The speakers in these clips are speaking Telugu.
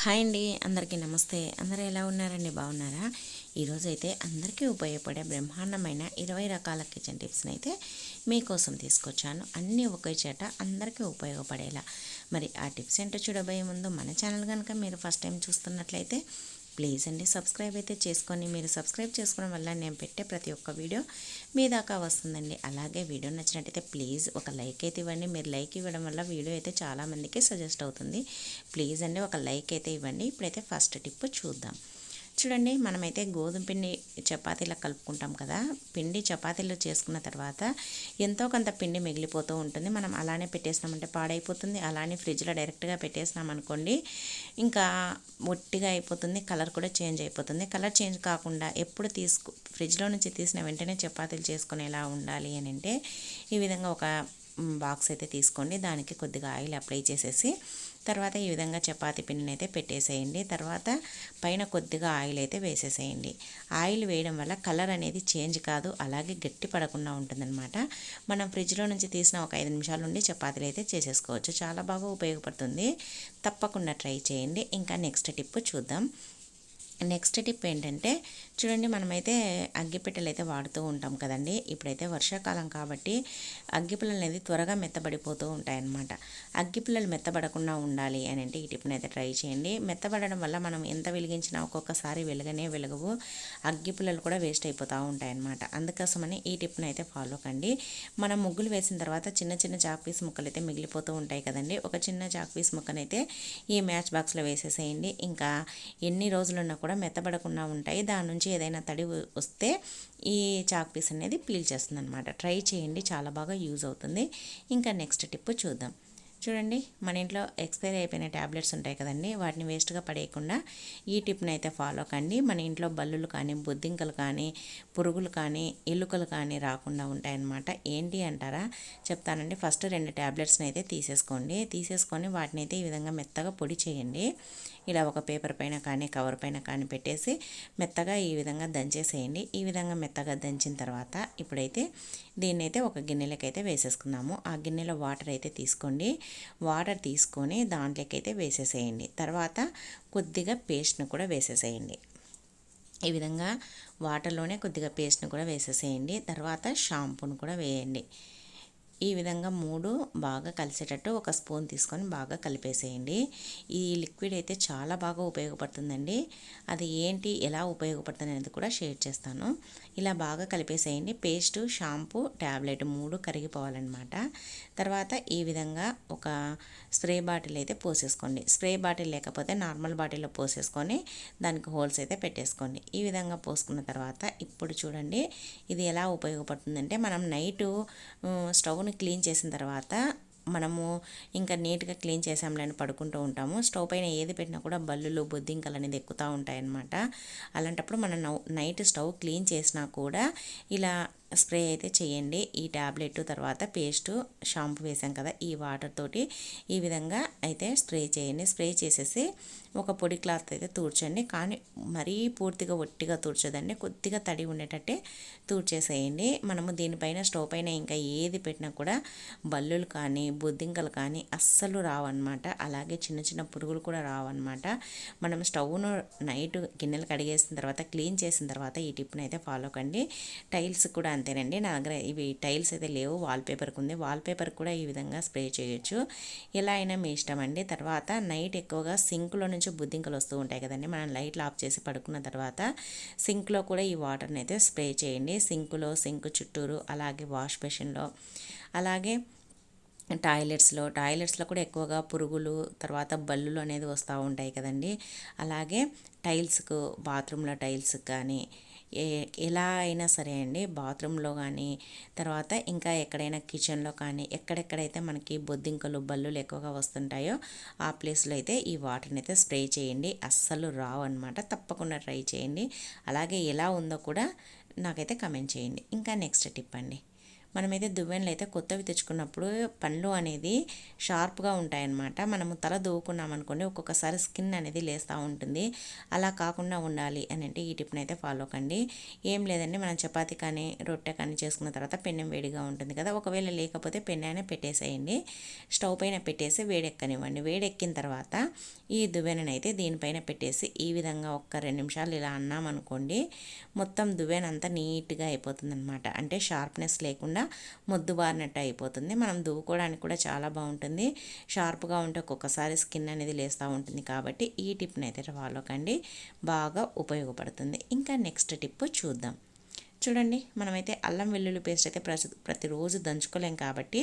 హాయ్ అండి అందరికీ నమస్తే. అందరూ ఎలా ఉన్నారండి? బాగున్నారా? ఈరోజు అయితే అందరికీ ఉపయోగపడే బ్రహ్మాండమైన ఇరవై రకాల కిచెన్ టిప్స్ని అయితే మీకోసం తీసుకొచ్చాను. అన్నీ ఒకే చేట అందరికీ ఉపయోగపడేలా. మరి ఆ టిప్స్ ఏంటో చూడబోయే ముందు మన ఛానల్ కనుక మీరు ఫస్ట్ టైం చూస్తున్నట్లయితే ప్లీజ్ అండి సబ్స్క్రైబ్ అయితే చేసుకొని మీరు సబ్స్క్రైబ్ చేసుకోవడం వల్ల నేను పెట్టే ప్రతి ఒక్క వీడియో మీ దాకా వస్తుందండి. అలాగే వీడియో నచ్చినట్టయితే ప్లీజ్ ఒక లైక్ అయితే ఇవ్వండి. మీరు లైక్ ఇవ్వడం వల్ల వీడియో అయితే చాలామందికి సజెస్ట్ అవుతుంది. ప్లీజ్ అండి ఒక లైక్ అయితే ఇవ్వండి. ఇప్పుడైతే ఫస్ట్ టిప్ చూద్దాం. చూడండి మనమైతే గోధుమ పిండి చపాతీలా కలుపుకుంటాం కదా. పిండి చపాతీలు చేసుకున్న తర్వాత ఎంతో కొంత పిండి మిగిలిపోతూ ఉంటుంది. మనం అలానే పెట్టేసినామంటే పాడైపోతుంది. అలానే ఫ్రిడ్జ్లో డైరెక్ట్గా పెట్టేసినాం అనుకోండి ఇంకా ఒట్టిగా అయిపోతుంది కలర్ కూడా చేంజ్ అయిపోతుంది. కలర్ చేంజ్ కాకుండా ఎప్పుడు తీసుకు ఫ్రిడ్జ్లో నుంచి తీసిన వెంటనే చపాతీలు చేసుకునేలా ఉండాలి అని అంటే ఈ విధంగా ఒక బాక్స్ అయితే తీసుకోండి. దానికి కొద్దిగా ఆయిల్ అప్లై చేసేసి తర్వాత ఈ విధంగా చపాతి పిండిని అయితే పెట్టేసేయండి. తర్వాత పైన కొద్దిగా ఆయిల్ అయితే వేసేసేయండి. ఆయిల్ వేయడం వల్ల కలర్ అనేది చేంజ్ కాదు అలాగే గట్టి పడకుండా ఉంటుందన్నమాట. మనం ఫ్రిడ్జ్లో నుంచి తీసిన ఒక ఐదు నిమిషాల నుండి చపాతీలు అయితే చేసేసుకోవచ్చు. చాలా బాగా ఉపయోగపడుతుంది. తప్పకుండా ట్రై చేయండి. ఇంకా నెక్స్ట్ టిప్ చూద్దాం. నెక్స్ట్ టిప్ ఏంటంటే చూడండి మనమైతే అగ్గిపెట్టెలు అయితే వాడుతూ ఉంటాం కదండి. ఇప్పుడైతే వర్షాకాలం కాబట్టి అగ్గిపిల్లలు అనేది త్వరగా మెత్తబడిపోతూ ఉంటాయన్నమాట. అగ్గిపిల్లలు మెత్తబడకుండా ఉండాలి అని అంటే ఈ టిప్ని అయితే ట్రై చేయండి. మెత్తబడడం వల్ల మనం ఎంత వెలిగించినా ఒక్కొక్కసారి వెలగనే వెలగవు. అగ్గిపిల్లలు కూడా వేస్ట్ అయిపోతూ ఉంటాయన్నమాట. అందుకోసమని ఈ టిప్ని అయితే ఫాలో కండి. మనం ముగ్గులు వేసిన తర్వాత చిన్న చిన్న చాక్ పీస్ ముక్కలు అయితే మిగిలిపోతూ ఉంటాయి కదండి. ఒక చిన్న చాక్ పీస్ ముక్కనైతే ఈ మ్యాచ్ బాక్స్లో వేసేసేయండి. ఇంకా ఎన్ని రోజులున్నా కూడా మెత్తబడకుండా ఉంటాయి. దాని నుంచి ఏదైనా తడి వస్తే ఈ చాక్ పీస్ అనేది పీల్ చేస్తుంది అనమాట ట్రై చేయండి చాలా బాగా యూజ్ అవుతుంది. ఇంకా నెక్స్ట్ టిప్ చూద్దాం. చూడండి మన ఇంట్లో ఎక్స్పైరీ అయిపోయిన ట్యాబ్లెట్స్ ఉంటాయి కదండి వాటిని వేస్ట్గా పడేయకుండా ఈ టిప్ని అయితే ఫాలో కండి. మన ఇంట్లో బల్లులు కానీ బొద్దింకలు కానీ పురుగులు కానీ ఎలుకలు కానీ రాకుండా ఉంటాయన్నమాట. ఏంటి అంటారా? చెప్తానండి. ఫస్ట్ రెండు ట్యాబ్లెట్స్ని అయితే తీసేసుకోండి. తీసేసుకొని వాటిని అయితే ఈ విధంగా మెత్తగా పొడి చేయండి. ఇలా ఒక పేపర్ పైన కానీ కవర్ పైన కానీ పెట్టేసి మెత్తగా ఈ విధంగా దంచేసేయండి. ఈ విధంగా మెత్తగా దంచిన తర్వాత ఇప్పుడైతే దీన్ని అయితే ఒక గిన్నెలకైతే అయితే వేసేసుకుందాము. ఆ గిన్నెలో వాటర్ అయితే తీసుకోండి. వాటర్ తీసుకొని దాంట్లోకైతే వేసేసేయండి. తర్వాత కొద్దిగా పేస్ట్ను కూడా వేసేసేయండి. ఈ విధంగా వాటర్లోనే కొద్దిగా పేస్ట్ని కూడా వేసేసేయండి. తర్వాత షాంపూను కూడా వేయండి. ఈ విధంగా మూడు బాగా కలిసేటట్టు ఒక స్పూన్ తీసుకొని బాగా కలిపేసేయండి. ఈ లిక్విడ్ అయితే చాలా బాగా ఉపయోగపడుతుందండి. అది ఏంటి ఎలా ఉపయోగపడుతుంది అనేది కూడా షేర్ చేస్తాను. ఇలా బాగా కలిపేసేయండి. పేస్టు షాంపూ ట్యాబ్లెట్ మూడు కరిగిపోవాలన్నమాట. తర్వాత ఈ విధంగా ఒక స్ప్రే బాటిల్ అయితే పోసేసుకోండి. స్ప్రే బాటిల్ లేకపోతే నార్మల్ బాటిల్లో పోసేసుకొని దానికి హోల్స్ అయితే పెట్టేసుకోండి. ఈ విధంగా పోసుకున్న తర్వాత ఇప్పుడు చూడండి ఇది ఎలా ఉపయోగపడుతుందంటే మనం నైటు స్టవ్ని క్లీన్ చేసిన తర్వాత మనము ఇంకా నీట్గా క్లీన్ చేసాంలేని పడుకుంటూ ఉంటాము. స్టవ్ పైన ఏది పెట్టినా కూడా బల్లులు బొద్దింకలు అనేది ఎక్కుతూ ఉంటాయన్నమాట. అలాంటప్పుడు మనం నైట్ స్టవ్ క్లీన్ చేసినా కూడా ఇలా స్ప్రే అయితే చేయండి. ఈ ట్యాబ్లెట్ తర్వాత పేస్టు షాంపూ వేసాం కదా ఈ వాటర్ తోటి ఈ విధంగా అయితే స్ప్రే చేయండి. స్ప్రే చేసేసి ఒక పొడి క్లాత్ అయితే తూడ్చండి. కానీ మరీ పూర్తిగా ఒట్టిగా తూర్చదండి కొద్దిగా తడి ఉండేటట్టే తూడ్చేసేయండి. మనము దీనిపైన స్టవ్ పైన ఇంకా ఏది పెట్టినా కూడా బల్లులు కానీ బొద్దింకలు కానీ అస్సలు రావన్నమాట. అలాగే చిన్న చిన్న పురుగులు కూడా రావన్నమాట. మనం స్టవ్ను నైట్ గిన్నెలు కడిగేసిన తర్వాత క్లీన్ చేసిన తర్వాత ఈ టిప్ని అయితే ఫాలో కండి. టైల్స్ కూడా అంతేనండి. నా దగ్గర ఇవి టైల్స్ అయితే లేవు. వాల్పేపర్కి ఉంది. వాల్పేపర్ కూడా ఈ విధంగా స్ప్రే చేయొచ్చు. ఎలా అయినా మీ ఇష్టం అండి. తర్వాత నైట్ ఎక్కువగా సింక్లో నుంచి బుద్ధింకలు వస్తూ ఉంటాయి కదండి. మనం లైట్లు ఆఫ్ చేసి పడుకున్న తర్వాత సింక్లో కూడా ఈ వాటర్ని అయితే స్ప్రే చేయండి. సింకులో సింక్ చుట్టూరు అలాగే వాష్ బేషన్లో అలాగే టాయిలెట్స్లో టాయిలెట్స్లో కూడా ఎక్కువగా పురుగులు తర్వాత బల్లులు అనేది వస్తూ ఉంటాయి కదండి. అలాగే టైల్స్కు బాత్రూంలో టైల్స్ కానీ ఎలా అయినా సరే అండి బాత్రూంలో కానీ తర్వాత ఇంకా ఎక్కడైనా కిచెన్లో కానీ ఎక్కడెక్కడైతే మనకి బొద్దింకలు బల్లులు ఎక్కువగా వస్తుంటాయో ఆ ప్లేస్లో అయితే ఈ వాటర్ని అయితే స్ప్రే చేయండి. అస్సలు రావు అనమాట తప్పకుండా ట్రై చేయండి. అలాగే ఎలా ఉందో కూడా నాకైతే కమెంట్ చేయండి. ఇంకా నెక్స్ట్ టిప్ అండి. మనమైతే దువ్వెనలు అయితే కొత్తవి తెచ్చుకున్నప్పుడు పండ్లు అనేది షార్ప్గా ఉంటాయన్నమాట. మనము తల దువ్వుకున్నాం అనుకోండి ఒక్కొక్కసారి స్కిన్ అనేది లేస్తూ ఉంటుంది. అలా కాకుండా ఉండాలి అని అంటే ఈ టిప్ని అయితే ఫాలో కండి. ఏం లేదండి మనం చపాతి కానీ రొట్టె కానీ చేసుకున్న తర్వాత పెన్నెం వేడిగా ఉంటుంది కదా ఒకవేళ లేకపోతే పెన్నెనే పెట్టేసేయండి. స్టవ్ పైన పెట్టేసి వేడెక్కనివ్వండి. వేడెక్కిన తర్వాత ఈ దువ్వెననైతే దీనిపైన పెట్టేసి ఈ విధంగా ఒక్క రెండు నిమిషాలు ఇలా అన్నామనుకోండి మొత్తం దువ్వెనంతా నీట్గా అయిపోతుంది అనమాట అంటే షార్ప్నెస్ లేకుండా మొద్దుబారినట్టు అయిపోతుంది. మనం దువ్వుకోవడానికి కూడా చాలా బాగుంటుంది. షార్ప్గా ఉంటే ఒక్కొక్కసారి స్కిన్ అనేది లేస్తూ ఉంటుంది కాబట్టి ఈ టిప్ని అయితే ఫాలో కండి. బాగా ఉపయోగపడుతుంది. ఇంకా నెక్స్ట్ టిప్ చూద్దాం. చూడండి మనమైతే అల్లం వెల్లుల్లి పేస్ట్ అయితే ప్రతి ప్రతిరోజు దంచుకోలేం కాబట్టి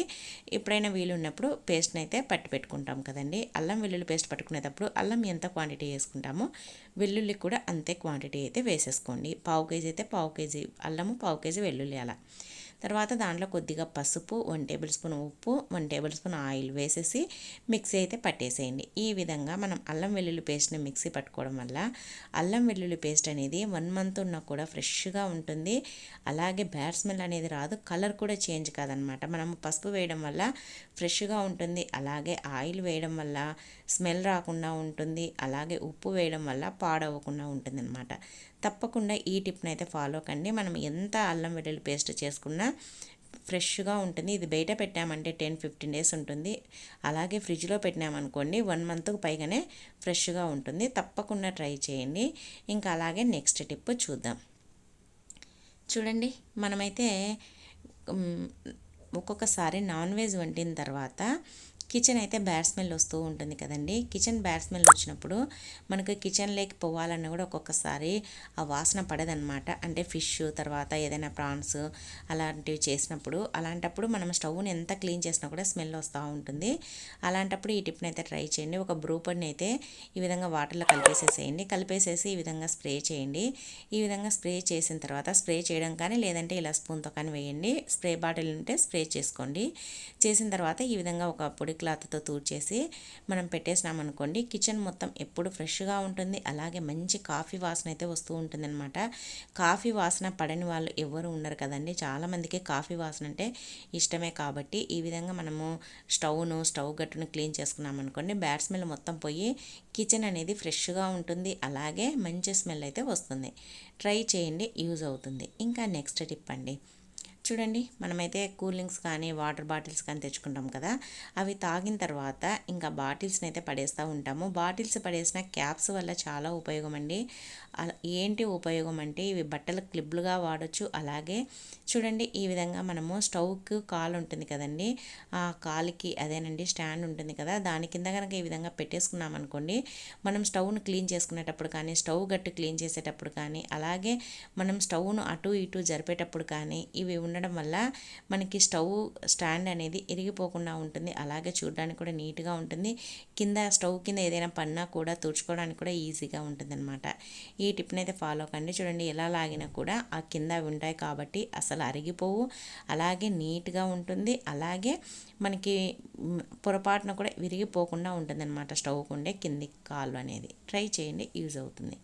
ఎప్పుడైనా వీలు ఉన్నప్పుడు పేస్ట్ని అయితే పట్టి పెట్టుకుంటాం కదండి. అల్లం వెల్లుల్లి పేస్ట్ పట్టుకునేటప్పుడు అల్లం ఎంత క్వాంటిటీ వేసుకుంటామో వెల్లుల్లి కూడా అంతే క్వాంటిటీ అయితే వేసేసుకోండి. పావు కేజీ అయితే పావు కేజీ అల్లము పావు కేజీ వెల్లుల్లి అలా. తర్వాత దాంట్లో కొద్దిగా పసుపు వన్ టేబుల్ స్పూన్ ఉప్పు వన్ టేబుల్ స్పూన్ ఆయిల్ వేసేసి మిక్సీ అయితే పట్టేసేయండి. ఈ విధంగా మనం అల్లం వెల్లుల్లి పేస్ట్ని మిక్సీ పట్టుకోవడం వల్ల అల్లం వెల్లుల్లి పేస్ట్ అనేది వన్ మంత్ ఉన్నా కూడా ఫ్రెష్గా ఉంటుంది. అలాగే బ్యాడ్ స్మెల్ అనేది రాదు కలర్ కూడా చేంజ్ కాదనమాట. మనం పసుపు వేయడం వల్ల ఫ్రెష్గా ఉంటుంది అలాగే ఆయిల్ వేయడం వల్ల స్మెల్ రాకుండా ఉంటుంది అలాగే ఉప్పు వేయడం వల్ల పాడవకుండా ఉంటుంది అనమాట తప్పకుండా ఈ టిప్ని అయితే ఫాలో కండి. మనం ఎంత అల్లం వెల్లుల్లి పేస్ట్ చేసుకున్నా ఫ్రెష్గా ఉంటుంది. ఇది బయట పెట్టామంటే టెన్ ఫిఫ్టీన్ డేస్ ఉంటుంది. అలాగే ఫ్రిడ్జ్లో పెట్టినామనుకోండి వన్ మంత్కి పైగానే ఫ్రెష్గా ఉంటుంది. తప్పకుండా ట్రై చేయండి. ఇంకా అలాగే నెక్స్ట్ టిప్ చూద్దాం. చూడండి మనమైతే ఒక్కొక్కసారి నాన్ వెజ్ వండిన తర్వాత కిచెన్ అయితే బ్యాడ్ స్మెల్ వస్తూ ఉంటుంది కదండి. కిచెన్ బ్యాడ్ స్మెల్ వచ్చినప్పుడు మనకు కిచెన్లోకి పోవాలన్నా కూడా ఒక్కొక్కసారి ఆ వాసన పడదనమాట అంటే ఫిష్ తర్వాత ఏదైనా ప్రాన్స్ అలాంటివి చేసినప్పుడు అలాంటప్పుడు మనం స్టవ్ని ఎంత క్లీన్ చేసినా కూడా స్మెల్ వస్తూ ఉంటుంది. అలాంటప్పుడు ఈ టిప్ని అయితే ట్రై చేయండి. ఒక బ్రూపడ్ని అయితే ఈ విధంగా వాటర్లో కలిపేసేసేయండి. కలిపేసేసి ఈ విధంగా స్ప్రే చేయండి. ఈ విధంగా స్ప్రే చేసిన తర్వాత స్ప్రే చేయడం కానీ లేదంటే ఇలా స్పూన్తో కానీ వేయండి. స్ప్రే బాటిల్ ఉంటే స్ప్రే చేసుకోండి. చేసిన తర్వాత ఈ విధంగా ఒక పొడి క్లాత్తో తూడ్చేసి మనం పెట్టేసినాం అనుకోండి కిచెన్ మొత్తం ఎప్పుడు ఫ్రెష్గా ఉంటుంది. అలాగే మంచి కాఫీ వాసన అయితే వస్తూ ఉంటుంది అనమాట కాఫీ వాసన పడని వాళ్ళు ఎవరు ఉండరు కదండి. చాలామందికి కాఫీ వాసన అంటే ఇష్టమే కాబట్టి ఈ విధంగా మనము స్టవ్ను స్టవ్ గట్టును క్లీన్ చేసుకున్నాం అనుకోండి బ్యాడ్ స్మెల్ మొత్తం పోయి కిచెన్ అనేది ఫ్రెష్గా ఉంటుంది. అలాగే మంచి స్మెల్ అయితే వస్తుంది. ట్రై చేయండి యూజ్ అవుతుంది. ఇంకా నెక్స్ట్ టిప్ అండి. చూడండి మనమైతే కూలింగ్స్ కానీ వాటర్ బాటిల్స్ కానీ తెచ్చుకుంటాం కదా. అవి తాగిన తర్వాత ఇంకా బాటిల్స్ని అయితే పడేస్తూ ఉంటాము. బాటిల్స్ పడేసిన క్యాప్స్ వల్ల చాలా ఉపయోగం అండి ఏంటి ఉపయోగం అంటే ఇవి బట్టలు క్లిప్లుగా వాడచ్చు. అలాగే చూడండి ఈ విధంగా మనము స్టవ్కి కాలు ఉంటుంది కదండి. ఆ కాలుకి అదేనండి స్టాండ్ ఉంటుంది కదా. దాని కింద కనుక ఈ విధంగా పెట్టేసుకున్నాం అనుకోండి మనం స్టవ్ను క్లీన్ చేసుకునేటప్పుడు కానీ స్టవ్ గట్టు క్లీన్ చేసేటప్పుడు కానీ అలాగే మనం స్టవ్ను అటు ఇటు జరిపేటప్పుడు కానీ ఇవి ఉండడం వల్ల మనకి స్టవ్ స్టాండ్ అనేది ఇరిగిపోకుండా ఉంటుంది. అలాగే చూడడానికి కూడా నీట్గా ఉంటుంది. కింద స్టవ్ కింద ఏదైనా పన్నా కూడా తుడుచుకోవడానికి కూడా ఈజీగా ఉంటుంది అనమాట ఈ టిప్ని అయితే ఫాలో కండి. చూడండి ఎలా లాగినా కూడా ఆ కింద ఉంటాయి కాబట్టి అసలు అరిగిపోవు. అలాగే నీట్గా ఉంటుంది. అలాగే మనకి పొరపాటున కూడా విరిగిపోకుండా ఉంటుంది అనమాట స్టవ్ ఉండే కింది కాలు అనేది. ట్రై చేయండి యూజ్ అవుతుంది.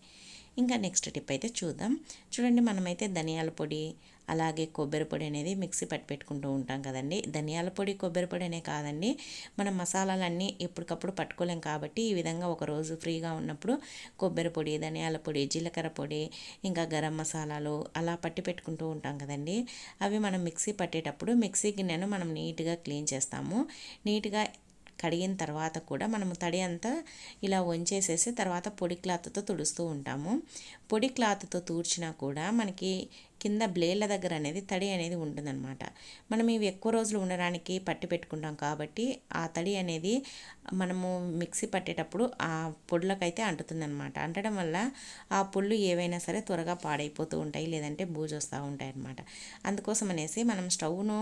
ఇంకా నెక్స్ట్ టిప్ అయితే చూద్దాం. చూడండి మనమైతే ధనియాల పొడి అలాగే కొబ్బరి పొడి అనేది మిక్సీ పట్టి పెట్టుకుంటూ ఉంటాం కదండి. ధనియాల పొడి కొబ్బరి పొడి అనే కాదండి. మనం మసాలాలన్నీ ఎప్పటికప్పుడు పట్టుకోలేం కాబట్టి ఈ విధంగా ఒకరోజు ఫ్రీగా ఉన్నప్పుడు కొబ్బరి పొడి ధనియాల పొడి జీలకర్ర పొడి ఇంకా గరం మసాలాలు అలా పట్టి పెట్టుకుంటూ ఉంటాం కదండి. అవి మనం మిక్సీ పట్టేటప్పుడు మిక్సీ గిన్నెను మనం నీట్గా క్లీన్ చేస్తాము. నీట్గా కడిగిన తర్వాత కూడా మనము తడి అంతా ఇలా వంచేసేసి తర్వాత పొడి క్లాత్తో తుడుస్తూ ఉంటాము. పొడి క్లాత్తో తూడ్చినా కూడా మనకి కింద బ్లేడ్ల దగ్గర అనేది తడి అనేది ఉంటుందన్నమాట. మనం ఇవి ఎక్కువ రోజులు ఉండడానికి పట్టి పెట్టుకుంటాం కాబట్టి ఆ తడి అనేది మనము మిక్సీ పట్టేటప్పుడు ఆ పొడులకైతే అంటుతుందన్నమాట. అంటడం వల్ల ఆ పుళ్ళు ఏవైనా సరే త్వరగా పాడైపోతూ ఉంటాయి లేదంటే బూజు వస్తూ ఉంటాయి అన్నమాట అందుకోసం అనేసి మనం స్టవ్ను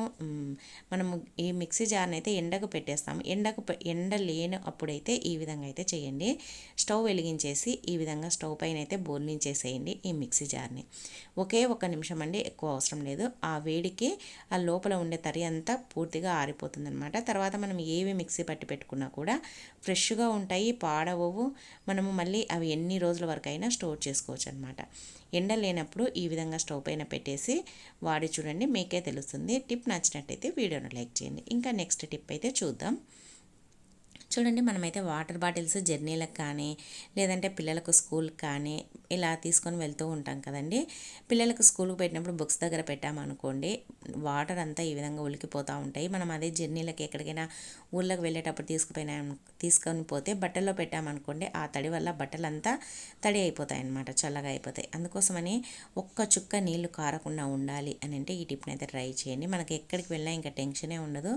మనము ఈ మిక్సీ జార్ని అయితే ఎండకు పెట్టేస్తాము. ఎండకు ఎండ లేని అప్పుడైతే ఈ విధంగా అయితే చేయండి. స్టవ్ వెలిగించేసి ఈ విధంగా స్టవ్ పైన అయితే బోర్నించేసేయండి ఈ మిక్సీ జార్ని. ఒకే ఒక నిమిషం నిమిషం అండి ఎక్కువ అవసరం లేదు. ఆ వేడికి ఆ లోపల ఉండే తరి అంతా పూర్తిగా ఆరిపోతుంది అనమాట తర్వాత మనం ఏవి మిక్సీ పట్టి పెట్టుకున్నా కూడా ఫ్రెష్గా ఉంటాయి పాడవవు. మనము మళ్ళీ అవి ఎన్ని రోజుల వరకు అయినా స్టోర్ చేసుకోవచ్చు అనమాట ఎండ లేనప్పుడు ఈ విధంగా స్టవ్ పైన పెట్టేసి వాడి చూడండి మీకే తెలుస్తుంది. టిప్ నచ్చినట్టయితే వీడియోను లైక్ చేయండి. ఇంకా నెక్స్ట్ టిప్ అయితే చూద్దాం. చూడండి మనమైతే వాటర్ బాటిల్స్ జర్నీలకు కానీ లేదంటే పిల్లలకు స్కూల్కి కానీ ఇలా తీసుకొని వెళ్తూ ఉంటాం కదండి. పిల్లలకు స్కూల్కి పెట్టినప్పుడు బుక్స్ దగ్గర పెట్టామనుకోండి వాటర్ అంతా ఈ విధంగా ఉలికిపోతూ ఉంటాయి. మనం అదే జర్నీలకు ఎక్కడికైనా ఊళ్ళకి వెళ్ళేటప్పుడు తీసుకుపోయినా తీసుకొని పోతే బట్టల్లో పెట్టామనుకోండి ఆ తడి వల్ల బట్టలంతా తడి అయిపోతాయి అన్నమాట చల్లగా అయిపోతాయి. అందుకోసమని ఒక్క చుక్క నీళ్ళు కారకుండా ఉండాలి అని అంటే ఈ టిప్ని అయితే ట్రై చేయండి. మనకి ఎక్కడికి వెళ్ళినా ఇంకా టెన్షనే ఉండదు.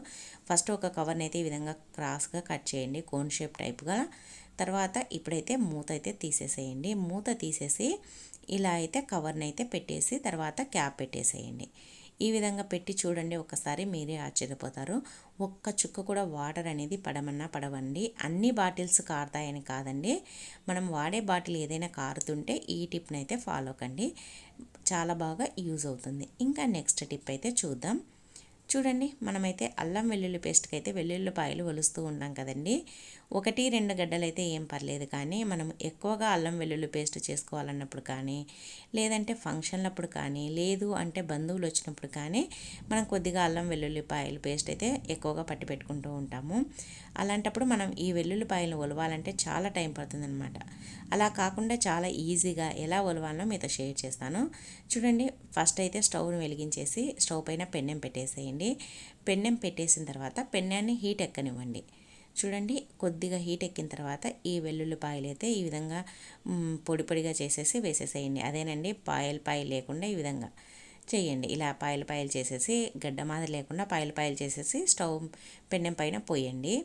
ఫస్ట్ ఒక కవర్ని అయితే ఈ విధంగా క్రాస్గా కట్ చేయండి. కోన్ షేప్ టైప్గా తర్వాత ఇప్పుడైతే మూత అయితే తీసేసేయండి. మూత తీసేసి ఇలా అయితే కవర్ని అయితే పెట్టేసి తర్వాత క్యాప్ పెట్టేసేయండి. ఈ విధంగా పెట్టి చూడండి ఒకసారి మీరే ఆశ్చర్యపోతారు. ఒక్క చుక్క కూడా వాటర్ అనేది పడమన్నా పడవండి. అన్ని బాటిల్స్ కారుతాయని కాదండి. మనం వాడే బాటిల్ ఏదైనా కారుతుంటే ఈ టిప్ని అయితే ఫాలో కండి. చాలా బాగా యూజ్ అవుతుంది. ఇంకా నెక్స్ట్ టిప్ అయితే చూద్దాం. చూడండి మనమైతే అల్లం వెల్లుల్లి పేస్ట్కి అయితే వెల్లుల్లిపాయలు ఒలుస్తూ ఉంటాం కదండి. ఒకటి రెండు గడ్డలు అయితే ఏం పర్లేదు కానీ మనం ఎక్కువగా అల్లం వెల్లుల్లి పేస్ట్ చేసుకోవాలన్నప్పుడు కానీ లేదంటే ఫంక్షన్లప్పుడు కానీ లేదు అంటే బంధువులు వచ్చినప్పుడు కానీ మనం కొద్దిగా అల్లం వెల్లుల్లిపాయలు పేస్ట్ అయితే ఎక్కువగా పట్టి పెట్టుకుంటూ ఉంటాము. అలాంటప్పుడు మనం ఈ వెల్లుల్లిపాయలను ఒలవాలంటే చాలా టైం పడుతుందన్నమాట. అలా కాకుండా చాలా ఈజీగా ఎలా ఒలవాలో మీతో షేర్ చేస్తాను. చూడండి ఫస్ట్ అయితే స్టవ్ను వెలిగించేసి స్టవ్ పైన పెన్నెం పెట్టేసేయండి. పెన్నెం పెట్టేసిన తర్వాత పెన్నెన్ని హీట్ ఎక్కనివ్వండి. చూడండి కొద్దిగా హీట్ ఎక్కిన తర్వాత ఈ వెల్లుల్లిపాయలు అయితే ఈ విధంగా పొడి పొడిగా చేసేసి వేసేసేయండి. అదేనండి పాయలు పాయలు లేకుండా ఈ విధంగా. చేయండి. ఇలా పాయలు పాయలు చేసేసి గడ్డ మాదిరి లేకుండా పాయలు పాయలు చేసేసి స్టవ్ పెన్నెం పైన పోయండి.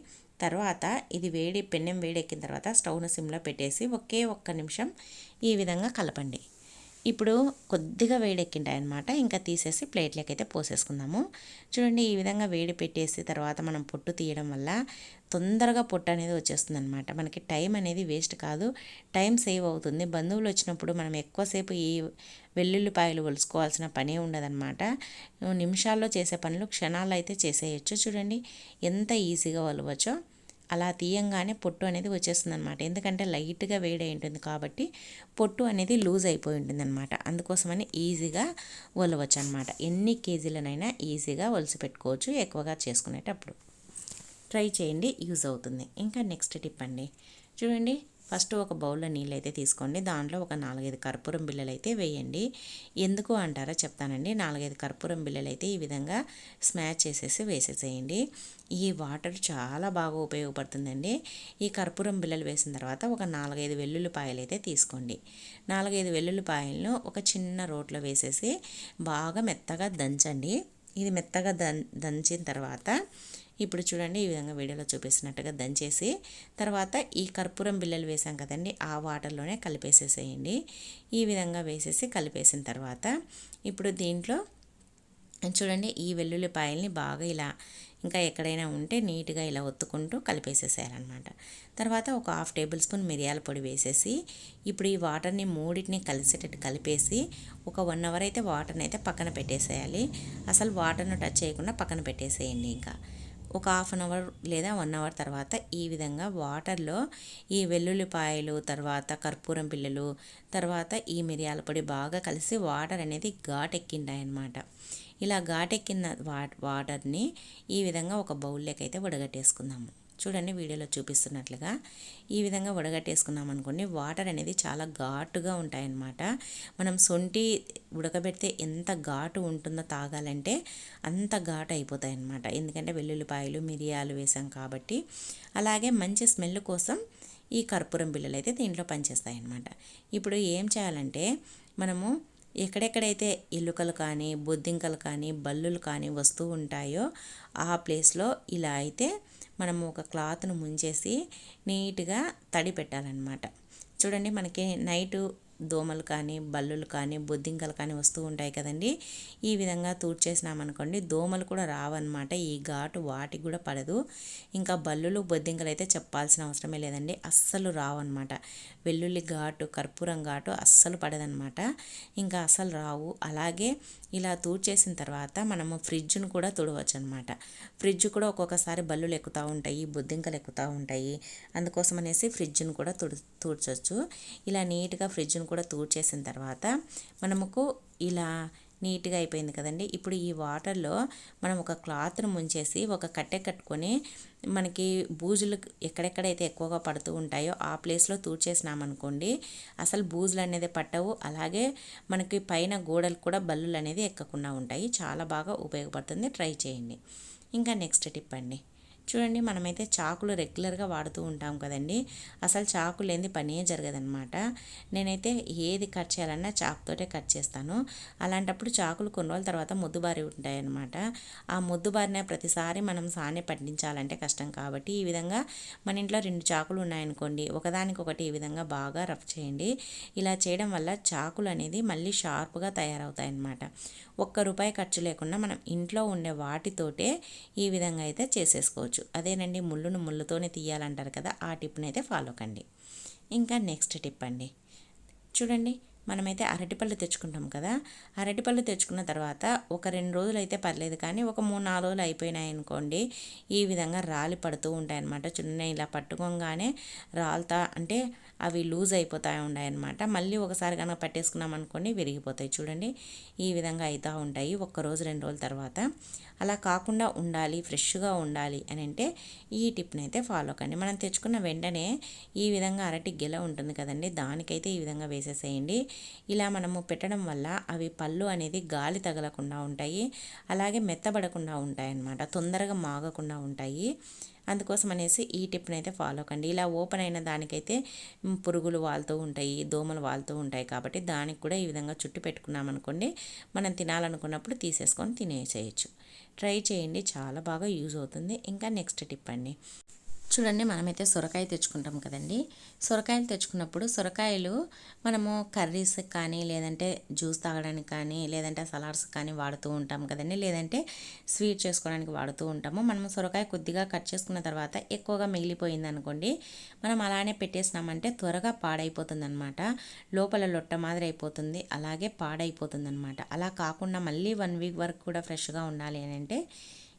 తర్వాత ఇది వేడి పెన్నెం వేడెక్కిన తర్వాత స్టవ్ను సిమ్లో పెట్టేసి ఒకే ఒక్క నిమిషం ఈ విధంగా కలపండి. ఇప్పుడు కొద్దిగా వేడెక్కింటాయి అనమాట ఇంకా తీసేసి ప్లేట్లోకి అయితే పోసేసుకుందాము. చూడండి ఈ విధంగా వేడి పెట్టేసి తర్వాత మనం పొట్టు తీయడం వల్ల తొందరగా పొట్టు అనేది వచ్చేస్తుంది అనమాట మనకి టైం అనేది వేస్ట్ కాదు. టైం సేవ్ అవుతుంది. బంధువులు వచ్చినప్పుడు మనం ఎక్కువసేపు ఈ వెల్లుల్లిపాయలు ఒలుసుకోవాల్సిన పనే ఉండదన్నమాట. నిమిషాల్లో చేసే పనులు క్షణాల్లో అయితే చేసేయచ్చు. చూడండి ఎంత ఈజీగా వలవచ్చో అలా తీయంగానే పొట్టు అనేది వచ్చేస్తుంది అనమాట ఎందుకంటే లైట్గా వేడి ఉంటుంది కాబట్టి పొట్టు అనేది లూజ్ అయిపోయి ఉంటుంది అనమాట అందుకోసమని ఈజీగా ఒలవచ్చు అనమాట ఎన్ని కేజీలనైనా ఈజీగా ఒలిసి పెట్టుకోవచ్చు ఎక్కువగా చేసుకునేటప్పుడు. ట్రై చేయండి యూజ్ అవుతుంది. ఇంకా నెక్స్ట్ టిప్ అండి. చూడండి ఫస్ట్ ఒక బౌల్లో నీళ్ళు అయితే తీసుకోండి. దాంట్లో ఒక నాలుగైదు కర్పూరం బిళ్ళలు అయితే వేయండి. ఎందుకు అంటారో చెప్తానండి. నాలుగైదు కర్పూరం బిళ్ళలు అయితే ఈ విధంగా స్మాచ్ చేసేసి వేసేసేయండి. ఈ వాటర్ చాలా బాగా ఉపయోగపడుతుందండి. ఈ కర్పూరం బిళ్ళలు వేసిన తర్వాత ఒక నాలుగైదు వెల్లుల్లిపాయలు అయితే తీసుకోండి. నాలుగైదు వెల్లుల్లిపాయలను ఒక చిన్న రోట్లో వేసేసి బాగా మెత్తగా దంచండి. ఇది మెత్తగా దం దంచిన తర్వాత ఇప్పుడు చూడండి ఈ విధంగా వీడియోలో చూపిస్తున్నట్టుగా దంచేసి తర్వాత ఈ కర్పూరం బిల్లలు వేసాం కదండి ఆ వాటర్లోనే కలిపేసేసేయండి. ఈ విధంగా వేసేసి కలిపేసిన తర్వాత ఇప్పుడు దీంట్లో చూడండి ఈ వెల్లుల్లిపాయల్ని బాగా ఇలా ఇంకా ఎక్కడైనా ఉంటే నీట్గా ఇలా ఒత్తుకుంటూ కలిపేసేసేయాలన్నమాట తర్వాత ఒక హాఫ్ టేబుల్ స్పూన్ మిరియాల పొడి వేసేసి ఇప్పుడు ఈ వాటర్ని మూడింటిని కలిసేటట్టు కలిపేసి ఒక వన్ అవర్ అయితే వాటర్ని అయితే పక్కన పెట్టేసేయాలి. అసలు వాటర్ను టచ్ చేయకుండా పక్కన పెట్టేసేయండి ఇంకా. ఒక హాఫ్ అన్ అవర్ లేదా వన్ అవర్ తర్వాత ఈ విధంగా వాటర్లో ఈ వెల్లుల్లిపాయలు తర్వాత కర్పూరం పిల్లలు తర్వాత ఈ మిరియాల పొడి బాగా కలిసి వాటర్ అనేది ఘాటెక్కింటాయన్నమాట. ఇలా ఘాటెక్కిన వా వాటర్ని ఈ విధంగా ఒక బౌల్లోకి అయితే వడగట్టేసుకుందాము. చూడండి వీడియోలో చూపిస్తున్నట్లుగా. ఈ విధంగా ఉడగట్టేసుకున్నాం అనుకోండి వాటర్ అనేది చాలా ఘాటుగా ఉంటాయన్నమాట. మనం సొంటి ఉడకబెడితే ఎంత ఘాటు ఉంటుందో తాగాలంటే అంత ఘాటు అయిపోతాయి అన్నమాట ఎందుకంటే వెల్లుల్లిపాయలు మిరియాలు వేసాం కాబట్టి. అలాగే మంచి స్మెల్ కోసం ఈ కర్పూరం బిళ్ళలు అయితే దీంట్లో పనిచేస్తాయి అన్నమాట ఇప్పుడు ఏం చేయాలంటే మనము ఎక్కడెక్కడైతే ఎలుకలు కానీ బొద్దింకలు కానీ బల్లులు కానీ వస్తూ ఉంటాయో ఆ ప్లేస్లో ఇలా అయితే మనము ఒక క్లాత్ను ముంచేసి నీట్గా తడి పెట్టాలన్నమాట. చూడండి మనకి నైటు దోమలు కానీ బల్లులు కానీ బొద్దింకలు కానీ వస్తూ ఉంటాయి కదండి. ఈ విధంగా తూడ్చేసినామనుకోండి దోమలు కూడా రావన్నమాట. ఈ ఘాటు వాటికి కూడా పడదు. ఇంకా బల్లులు బొద్దింకలు అయితే చెప్పాల్సిన అవసరమే లేదండి. అస్సలు రావన్నమాట. వెల్లుల్లి ఘాటు కర్పూరం ఘాటు అస్సలు పడదనమాట ఇంకా అస్సలు రావు. అలాగే ఇలా తూడ్చేసిన తర్వాత మనము ఫ్రిడ్జ్ను కూడా తుడవచ్చు అనమాట ఫ్రిడ్జ్ కూడా ఒక్కొక్కసారి బల్లులు ఎక్కుతూ ఉంటాయి బొద్దింకలు ఎక్కుతూ ఉంటాయి. అందుకోసం అనేసి ఫ్రిడ్జ్ను కూడా తుడు తూడ్చవచ్చు ఇలా నీట్గా ఫ్రిడ్జ్ను కూడా తూడ్చేసిన తర్వాత మనముకు ఇలా నీట్గా అయిపోయింది కదండి. ఇప్పుడు ఈ వాటర్లో మనం ఒక క్లాత్ను ముంచేసి ఒక కట్టె కట్టుకొని మనకి బూజులు ఎక్కడెక్కడైతే ఎక్కువగా పడుతూ ఉంటాయో ఆ ప్లేస్లో తూడ్చేసినామనుకోండి అసలు బూజులు అనేది పట్టవు. అలాగే మనకి పైన గోడలు కూడా బల్లులు అనేది ఎక్కకుండా ఉంటాయి. చాలా బాగా ఉపయోగపడుతుంది. ట్రై చేయండి. ఇంకా నెక్స్ట్ టిప్ అండి. చూడండి మనమైతే చాకులు రెగ్యులర్గా వాడుతూ ఉంటాం కదండి. అసలు చాకు లేని పనే జరగదనమాట నేనైతే ఏది కట్ చేయాలన్నా చాకుతోటే కట్ చేస్తాను. అలాంటప్పుడు చాకులు కొన్ని రోజుల తర్వాత ముద్దుబారి ఉంటాయన్నమాట. ఆ ముద్దుబారిన ప్రతిసారి మనం సానే పట్టించాలంటే కష్టం కాబట్టి ఈ విధంగా మన ఇంట్లో రెండు చాకులు ఉన్నాయనుకోండి ఒకదానికొకటి ఈ విధంగా బాగా రఫ్ చేయండి. ఇలా చేయడం వల్ల చాకులు అనేది మళ్ళీ షార్ప్గా తయారవుతాయి అన్నమాట ఒక్క రూపాయి ఖర్చు లేకుండా మనం ఇంట్లో ఉండే వాటితోటే ఈ విధంగా అయితే చేసేసుకోవచ్చు. అదేనండి ముళ్ళును ముళ్ళుతోనే తీయాలంటారు కదా ఆ టిప్ని అయితే ఫాలో కండి. ఇంకా నెక్స్ట్ టిప్ అండి. చూడండి మనమైతే అరటిపళ్ళు తెచ్చుకుంటాం కదా అరటిపళ్ళు తెచ్చుకున్న తర్వాత ఒక రెండు రోజులు అయితే పర్లేదు కానీ ఒక మూడు నాలుగు రోజులు అయిపోయినాయి అనుకోండి ఈ విధంగా రాలి పడుతూ ఉంటాయి అన్నమాట చిన్న ఇలా పట్టుకోగానే రాలుతా అంటే అవి లూజ్ అయిపోతాయి ఉన్నాయన్నమాట. మళ్ళీ ఒకసారి కనుక పట్టేసుకున్నాం అనుకోండి విరిగిపోతాయి. చూడండి ఈ విధంగా అవుతూ ఉంటాయి ఒక్క రోజు రెండు రోజుల తర్వాత. అలా కాకుండా ఉండాలి ఫ్రెష్గా ఉండాలి అని అంటే ఈ టిప్ని అయితే ఫాలో కండి. మనం తెచ్చుకున్న వెంటనే ఈ విధంగా అరటి గెల ఉంటుంది కదండి దానికైతే ఈ విధంగా వేసేసేయండి. ఇలా మనము పెట్టడం వల్ల అవి పళ్ళు అనేది గాలి తగలకుండా ఉంటాయి. అలాగే మెత్తబడకుండా ఉంటాయి అన్నమాట తొందరగా మాగకుండా ఉంటాయి. అందుకోసం అనేసి ఈ టిప్ని అయితే ఫాలో కండి. ఇలా ఓపెన్ అయిన దానికైతే పురుగులు వాళ్తూ ఉంటాయి దోమలు వాళ్తూ ఉంటాయి కాబట్టి దానికి కూడా ఈ విధంగా చుట్టు పెట్టుకున్నామనుకోండి మనం తినాలనుకున్నప్పుడు తీసేసుకొని తినేసేయచ్చు. ట్రై చేయండి చాలా బాగా యూజ్ అవుతుంది. ఇంకా నెక్స్ట్ టిప్ అండి. చూడండి మనమైతే సొరకాయ తెచ్చుకుంటాం కదండి. సొరకాయలు తెచ్చుకున్నప్పుడు సొరకాయలు మనము కర్రీస్ కానీ లేదంటే జ్యూస్ తాగడానికి కానీ లేదంటే సలాడ్స్ కానీ వాడుతూ ఉంటాం కదండి. లేదంటే స్వీట్ చేసుకోవడానికి వాడుతూ ఉంటాము. మనము సొరకాయ కొద్దిగా కట్ చేసుకున్న తర్వాత ఎక్కువగా మిగిలిపోయింది అనుకోండి మనం అలానే పెట్టేసినామంటే త్వరగా పాడైపోతుంది అనమాట లోపల లొట్ట మాదిరి అయిపోతుంది అలాగే పాడైపోతుంది అనమాట అలా కాకుండా మళ్ళీ వన్ వీక్ వరకు కూడా ఫ్రెష్గా ఉండాలి అని అంటే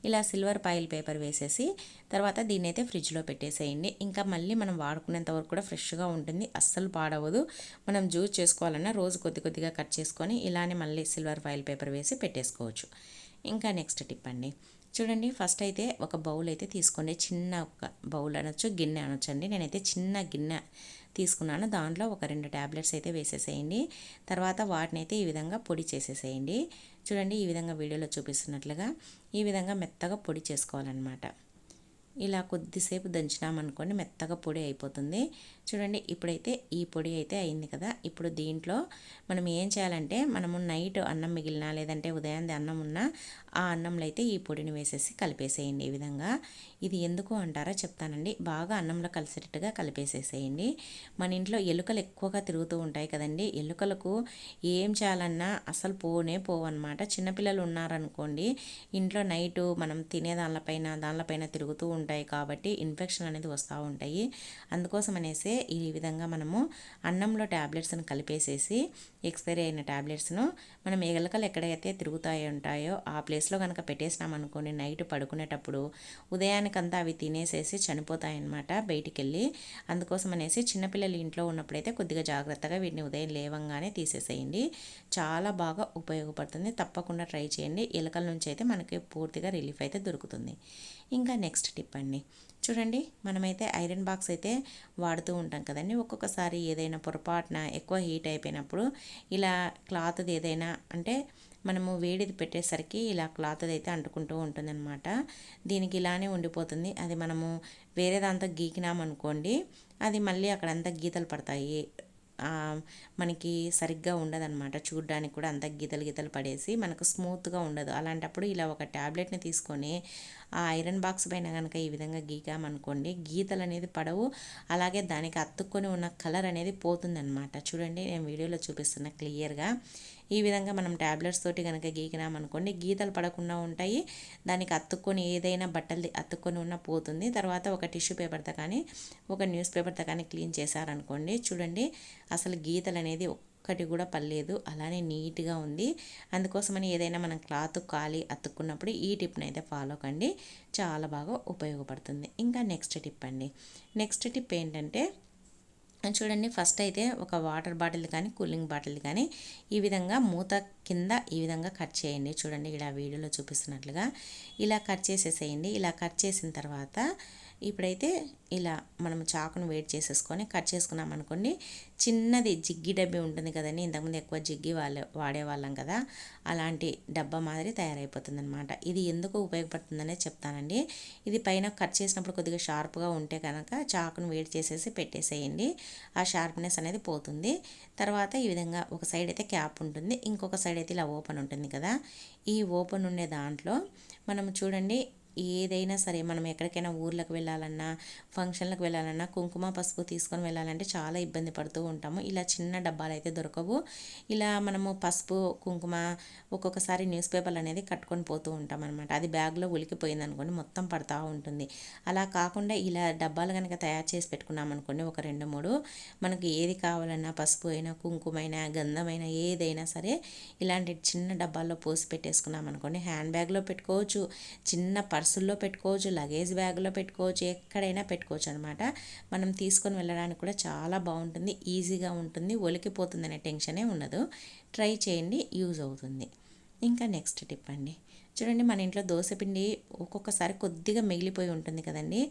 ఇలా సిల్వర్ పాయిల్ పేపర్ వేసేసి తర్వాత దీన్ని అయితే ఫ్రిడ్జ్లో పెట్టేసేయండి. ఇంకా మళ్ళీ మనం వాడుకునేంత వరకు కూడా ఫ్రెష్గా ఉంటుంది. అస్సలు పాడవదు. మనం జ్యూస్ చేసుకోవాలన్నా రోజు కొద్ది కొద్దిగా కట్ చేసుకొని ఇలానే మళ్ళీ సిల్వర్ ఫాయిల్ పేపర్ వేసి పెట్టేసుకోవచ్చు. ఇంకా నెక్స్ట్ టిప్ అండి. చూడండి ఫస్ట్ అయితే ఒక బౌల్ అయితే తీసుకోండి. చిన్న ఒక బౌల్ అనొచ్చు గిన్నె అనొచ్చు అండి. నేనైతే చిన్న గిన్నె తీసుకున్నాను. దాంట్లో ఒక రెండు ట్యాబ్లెట్స్ అయితే వేసేసేయండి. తర్వాత వాటిని అయితే ఈ విధంగా పొడి చేసేసేయండి. చూడండి ఈ విధంగా వీడియోలో చూపిస్తున్నట్లుగా ఈ విధంగా మెత్తగా పొడి చేసుకోవాలన్నమాట. ఇలా కొద్దిసేపు దంచినామనుకోండి మెత్తగా పొడి అయిపోతుంది. చూడండి ఇప్పుడైతే ఈ పొడి అయితే అయింది కదా. ఇప్పుడు దీంట్లో మనం ఏం చేయాలంటే మనము నైట్ అన్నం మిగిలినా లేదంటే ఉదయాన్నే అన్నం ఉన్నా ఆ అన్నంలో అయితే ఈ పొడిని వేసేసి కలిపేసేయండి ఈ విధంగా. ఇది ఎందుకు అంటారో చెప్తానండి. బాగా అన్నంలో కలిసేటట్టుగా కలిపేసేసేయండి. మన ఇంట్లో ఎలుకలు ఎక్కువగా తిరుగుతూ ఉంటాయి కదండి. ఎలుకలకు ఏం చేయాలన్నా అసలు పోనే పోవన్నమాట. చిన్నపిల్లలు ఉన్నారనుకోండి ఇంట్లో నైట్ మనం తినే దానిపైన దానిపైన తిరుగుతూ ఉంటాయి ఉంటాయి కాబట్టి ఇన్ఫెక్షన్ అనేది వస్తూ ఉంటాయి. అందుకోసం అనేసి ఈ విధంగా మనము అన్నంలో ట్యాబ్లెట్స్ని కలిపేసేసి ఎక్స్పైరీ అయిన ట్యాబ్లెట్స్ను మనం ఎగలకలు ఎక్కడైతే తిరుగుతాయి ఉంటాయో ఆ ప్లేస్లో కనుక పెట్టేసినాం అనుకోండి నైట్ పడుకునేటప్పుడు ఉదయానికంతా అవి తినేసేసి చనిపోతాయన్నమాట బయటికి వెళ్ళి అందుకోసం అనేసి చిన్నపిల్లలు ఇంట్లో ఉన్నప్పుడైతే కొద్దిగా జాగ్రత్తగా వీటిని ఉదయం లేవంగానే తీసేసేయండి. చాలా బాగా ఉపయోగపడుతుంది. తప్పకుండా ట్రై చేయండి. ఎలకల నుంచి అయితే మనకి పూర్తిగా రిలీఫ్ అయితే దొరుకుతుంది. ఇంకా నెక్స్ట్ టిప్ అండి. చూడండి మనమైతే ఐరన్ బాక్స్ అయితే వాడుతూ ఉంటాం కదండి. ఒక్కొక్కసారి ఏదైనా పొరపాటున ఎక్కువ హీట్ అయిపోయినప్పుడు ఇలా క్లాత్ది ఏదైనా అంటే మనము వేడిది పెట్టేసరికి ఇలా క్లాత్ అయితే అంటుకుంటూ ఉంటుందన్నమాట. దీనికి ఇలానే ఉండిపోతుంది. అది మనము వేరే దాంతో గీకినామనుకోండి అది మళ్ళీ అక్కడంతా గీతలు పడతాయి. మనకి సరిగ్గా ఉండదన్నమాట. చూడడానికి కూడా అంత గీతలు గీతలు పడేసి మనకు స్మూత్గా ఉండదు. అలాంటప్పుడు ఇలా ఒక ట్యాబ్లెట్ని తీసుకొని ఆ ఐరన్ బాక్స్ పైన కనుక ఈ విధంగా గీకామనుకోండి గీతలు అనేది పడవు. అలాగే దానికి అతుక్కొని ఉన్న కలర్ అనేది పోతుందన్నమాట. చూడండి నేను వీడియోలో చూపిస్తున్నా క్లియర్గా. ఈ విధంగా మనం ట్యాబ్లెట్స్ తోటి కనుక గీకినామనుకోండి గీతలు పడకుండా ఉంటాయి. దానికి అతుక్కొని ఏదైనా బట్టలు అతుక్కొని ఉన్న పోతుంది. తర్వాత ఒక టిష్యూ పేపర్తో కానీ ఒక న్యూస్ పేపర్తో కానీ క్లీన్ చేశారనుకోండి చూడండి అసలు గీతలు అనేది ఒక్కటి కూడా పర్లేదు. అలానే నీట్గా ఉంది. అందుకోసమని ఏదైనా మనం క్లాత్ కాలి అతుక్కున్నప్పుడు ఈ టిప్ని అయితే ఫాలో కండి. చాలా బాగా ఉపయోగపడుతుంది. ఇంకా నెక్స్ట్ టిప్ అండి. నెక్స్ట్ టిప్ ఏంటంటే చూడండి ఫస్ట్ అయితే ఒక వాటర్ బాటిల్ కానీ కూలింగ్ బాటిల్ కానీ ఈ విధంగా మూత కింద ఈ విధంగా కట్ చేయండి. చూడండి ఇలా వీడియోలో చూపిస్తున్నట్లుగా. ఇలా కట్ చేసేసేయండి. ఇలా కట్ చేసిన తర్వాత ఇప్పుడైతే ఇలా మనం చాకును వెయిట్ చేసేసుకొని కట్ చేసుకున్నాం అనుకోండి చిన్నది జిగ్గి డబ్బి ఉంటుంది కదండి. ఇంతకుముందు ఎక్కువ జిగ్గి వాళ్ళ వాడేవాళ్ళం కదా. అలాంటి డబ్బా మాదిరి తయారైపోతుంది అనమాట ఇది ఎందుకు ఉపయోగపడుతుందనే చెప్తానండి. ఇది పైన కట్ చేసినప్పుడు కొద్దిగా షార్ప్గా ఉంటే కనుక చాకును వెయిట్ చేసేసి పెట్టేసేయండి. ఆ షార్ప్నెస్ అనేది పోతుంది. తర్వాత ఈ విధంగా ఒక సైడ్ అయితే క్యాప్ ఉంటుంది. ఇంకొక సైడ్ అయితే ఇలా ఓపెన్ ఉంటుంది కదా. ఈ ఓపెన్ ఉండే దాంట్లో మనం చూడండి ఏదైనా సరే మనం ఎక్కడికైనా ఊర్లకు వెళ్ళాలన్నా ఫంక్షన్లకు వెళ్ళాలన్నా కుంకుమ పసుపు తీసుకొని వెళ్ళాలంటే చాలా ఇబ్బంది పడుతూ ఉంటాము. ఇలా చిన్న డబ్బాలు అయితే దొరకవు. ఇలా మనము పసుపు కుంకుమ ఒక్కొక్కసారి న్యూస్ పేపర్లు అనేది కట్టుకొని పోతూ ఉంటాం అనమాట అది బ్యాగ్లో ఉలికిపోయింది అనుకోండి మొత్తం పడతా ఉంటుంది. అలా కాకుండా ఇలా డబ్బాలు కనుక తయారు చేసి పెట్టుకున్నాం అనుకోండి ఒక రెండు మూడు మనకి ఏది కావాలన్నా పసుపు అయినా కుంకుమైనా గంధమైన ఏదైనా సరే ఇలాంటి చిన్న డబ్బాల్లో పోసి పెట్టేసుకున్నాం అనుకోండి హ్యాండ్ బ్యాగ్లో పెట్టుకోవచ్చు. చిన్న పర్స్ పర్సుల్లో పెట్టుకోవచ్చు లగేజ్ బ్యాగ్లో పెట్టుకోవచ్చు ఎక్కడైనా పెట్టుకోవచ్చు అనమాట మనం తీసుకొని వెళ్ళడానికి కూడా చాలా బాగుంటుంది ఈజీగా ఉంటుంది ఒలికిపోతుందనే టెన్షనే ఉండదు. ట్రై చేయండి యూజ్ అవుతుంది. ఇంకా నెక్స్ట్ టిప్ అండి. చూడండి మన ఇంట్లో దోశపిండి ఒక్కొక్కసారి కొద్దిగా మిగిలిపోయి ఉంటుంది కదండి.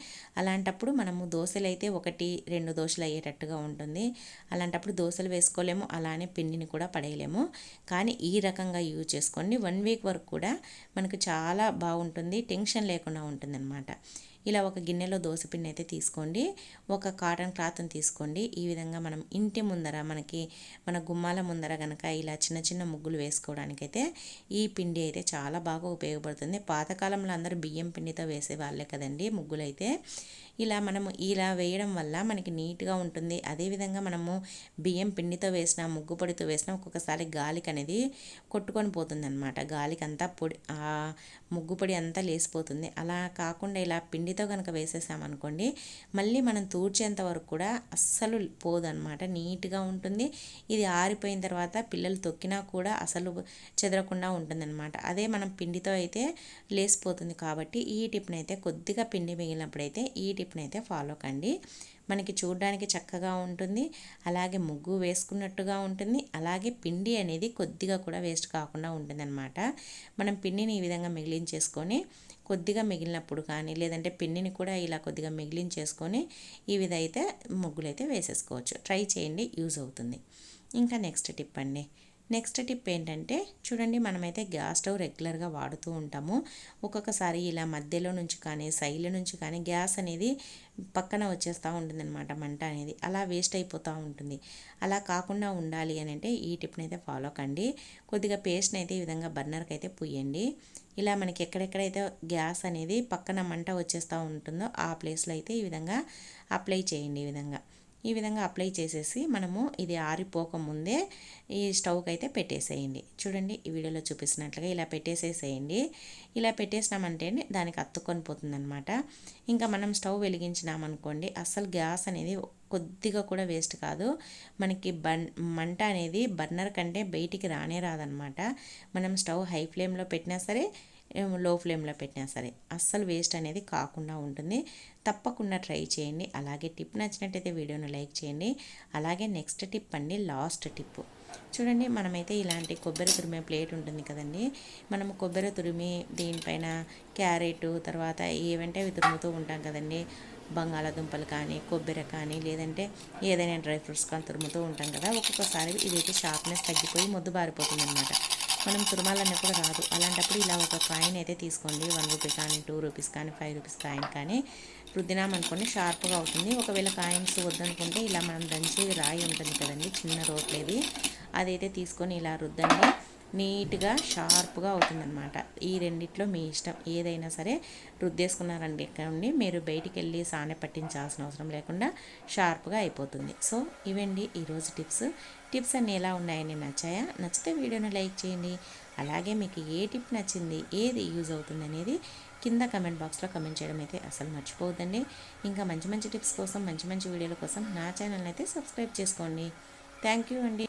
అలాంటప్పుడు మనము దోశలు అయితే ఒకటి రెండు దోశలు అయ్యేటట్టుగా ఉంటుంది. అలాంటప్పుడు దోశలు వేసుకోలేము అలానే పిండిని కూడా పడేయలేము. కానీ ఈ రకంగా యూజ్ చేసుకోండి. వన్ వీక్ వరకు కూడా మనకు చాలా బాగుంటుంది టెన్షన్ లేకుండా ఉంటుంది ఇలా ఒక గిన్నెలో దోసపిండి అయితే తీసుకోండి. ఒక కాటన్ క్లాత్ని తీసుకోండి. ఈ విధంగా మనం ఇంటి ముందర మనకి మన గుమ్మాల ముందర కనుక ఇలా చిన్న చిన్న ముగ్గులు వేసుకోవడానికైతే ఈ పిండి అయితే చాలా బాగా ఉపయోగపడుతుంది. పాతకాలంలో అందరూ బియ్యం పిండితో వేసే వాళ్ళే కదండి ముగ్గులైతే. ఇలా మనము ఇలా వేయడం వల్ల మనకి నీట్గా ఉంటుంది. అదేవిధంగా మనము బియ్యం పిండితో వేసిన ముగ్గు పొడితో వేసిన ఒక్కొక్కసారి గాలికి అనేది కొట్టుకొని పోతుంది అనమాట గాలికి అంతా పొడి ఆ ముగ్గు పొడి అంతా లేసిపోతుంది. అలా కాకుండా ఇలా పిండితో కనుక వేసేసామనుకోండి మళ్ళీ మనం తూడ్చేంత వరకు కూడా అస్సలు పోదనమాట నీట్గా ఉంటుంది. ఇది ఆరిపోయిన తర్వాత పిల్లలు తొక్కినా కూడా అసలు చెదరకుండా ఉంటుందన్నమాట. అదే మనం పిండితో అయితే లేసిపోతుంది కాబట్టి ఈ టిప్ని అయితే కొద్దిగా పిండి మిగిలినప్పుడైతే ఈ టిప్ టిప్ని అయితే ఫాలో కండి. మనకి చూడడానికి చక్కగా ఉంటుంది. అలాగే ముగ్గు వేసుకున్నట్టుగా ఉంటుంది. అలాగే పిండి అనేది కొద్దిగా కూడా వేస్ట్ కాకుండా ఉంటుందన్నమాట. మనం పిండిని ఈ విధంగా మిగిలించేసుకొని కొద్దిగా మిగిలినప్పుడు కానీ లేదంటే పిండిని కూడా ఇలా కొద్దిగా మిగిలించేసుకొని ఈ విధంగా అయితే ముగ్గులు అయితే వేసేసుకోవచ్చు. ట్రై చేయండి. యూజ్ అవుతుంది. ఇంకా నెక్స్ట్ టిప్ అండి. నెక్స్ట్ టిప్ ఏంటంటే చూడండి మనమైతే గ్యాస్ స్టవ్ రెగ్యులర్గా వాడుతూ ఉంటాము. ఒక్కొక్కసారి ఇలా మధ్యలో నుంచి కానీ సైడ్ల నుంచి కానీ గ్యాస్ అనేది పక్కన వచ్చేస్తూ ఉంటుందన్నమాట మంట అనేది. అలా వేస్ట్ అయిపోతూ ఉంటుంది. అలా కాకుండా ఉండాలి అని అంటే ఈ టిప్ని అయితే ఫాలో కండి. కొద్దిగా పేస్ట్ని అయితే ఈ విధంగా బర్నర్కి అయితే పుయ్యండి. ఇలా మనకి ఎక్కడెక్కడైతే గ్యాస్ అనేది పక్కన మంట వచ్చేస్తూ ఉంటుందో ఆ ప్లేస్లో అయితే ఈ విధంగా అప్లై చేయండి ఈ విధంగా. ఈ విధంగా అప్లై చేసేసి మనము ఇది ఆరిపోకముందే ఈ స్టవ్కి అయితే పెట్టేసేయండి. చూడండి ఈ వీడియోలో చూపిస్తున్నట్లుగా ఇలా పెట్టేసేసేయండి. ఇలా పెట్టేసినామంటే దానికి అత్తుకొని పోతుందనమాట ఇంకా మనం స్టవ్ వెలిగించినామనుకోండి అస్సలు గ్యాస్ అనేది కొద్దిగా కూడా వేస్ట్ కాదు. మనకి బన్ మంట అనేది బర్నర్ కంటే బయటికి రానే రాదనమాట మనం స్టవ్ హై ఫ్లేమ్లో పెట్టినా సరే లో ఫ్లేమ్లో పెట్టినా సరే అస్సలు వేస్ట్ అనేది కాకుండా ఉంటుంది. తప్పకుండా ట్రై చేయండి. అలాగే టిప్ నచ్చినట్టయితే వీడియోను లైక్ చేయండి. అలాగే నెక్స్ట్ టిప్ అండి లాస్ట్ టిప్. చూడండి మనమైతే ఇలాంటి కొబ్బరి తురిమే ప్లేట్ ఉంటుంది కదండి. మనం కొబ్బరి తురిమి దీనిపైన క్యారెట్ తర్వాత ఏవంటే అవి తురుముతూ ఉంటాం కదండి. బంగాళాదుంపలు కానీ కొబ్బరి కానీ లేదంటే ఏదైనా డ్రై ఫ్రూట్స్ కానీ తురుముతూ ఉంటాం కదా ఒక్కొక్కసారి ఇదైతే షార్ప్నెస్ తగ్గిపోయి మొద్దు బారిపోతుంది అనమాట మనం తురమాలన్నా కూడా రాదు. అలాంటప్పుడు ఇలా ఒక కాయిన్ అయితే తీసుకోండి. వన్ రూపీ కానీ టూ రూపీస్ కానీ ఫైవ్ రూపీస్ కాయిన్ కానీ రుద్దినామనుకోండి షార్ప్గా అవుతుంది. ఒకవేళ కాయిన్స్ వద్దనుకుంటే ఇలా మనం దంచి రాయి ఉంటుంది కదండి చిన్న రోట్లేది. అదైతే తీసుకొని ఇలా రుద్దండి. నీట్గా షార్ప్గా అవుతుందన్నమాట. ఈ రెండిట్లో మీ ఇష్టం. ఏదైనా సరే రుద్దేసుకున్నారండి ఇక్కడ మీరు బయటికి వెళ్ళి సానె పట్టించాల్సిన అవసరం లేకుండా షార్ప్గా అయిపోతుంది. సో ఇవండి ఈరోజు టిప్స్. టిప్స్ అన్నీ ఎలా ఉన్నాయని నచ్చాయా? నచ్చితే వీడియోని లైక్ చేయండి. అలాగే మీకు ఏ టిప్ నచ్చింది ఏది యూజ్ అవుతుంది అనేది కింద కమెంట్ బాక్స్లో కమెంట్ చేయడం అయితే అసలు మర్చిపోవద్దండి. ఇంకా మంచి మంచి టిప్స్ కోసం మంచి మంచి వీడియోల కోసం నా ఛానల్ అయితే సబ్స్క్రైబ్ చేసుకోండి. థ్యాంక్ యూ అండి.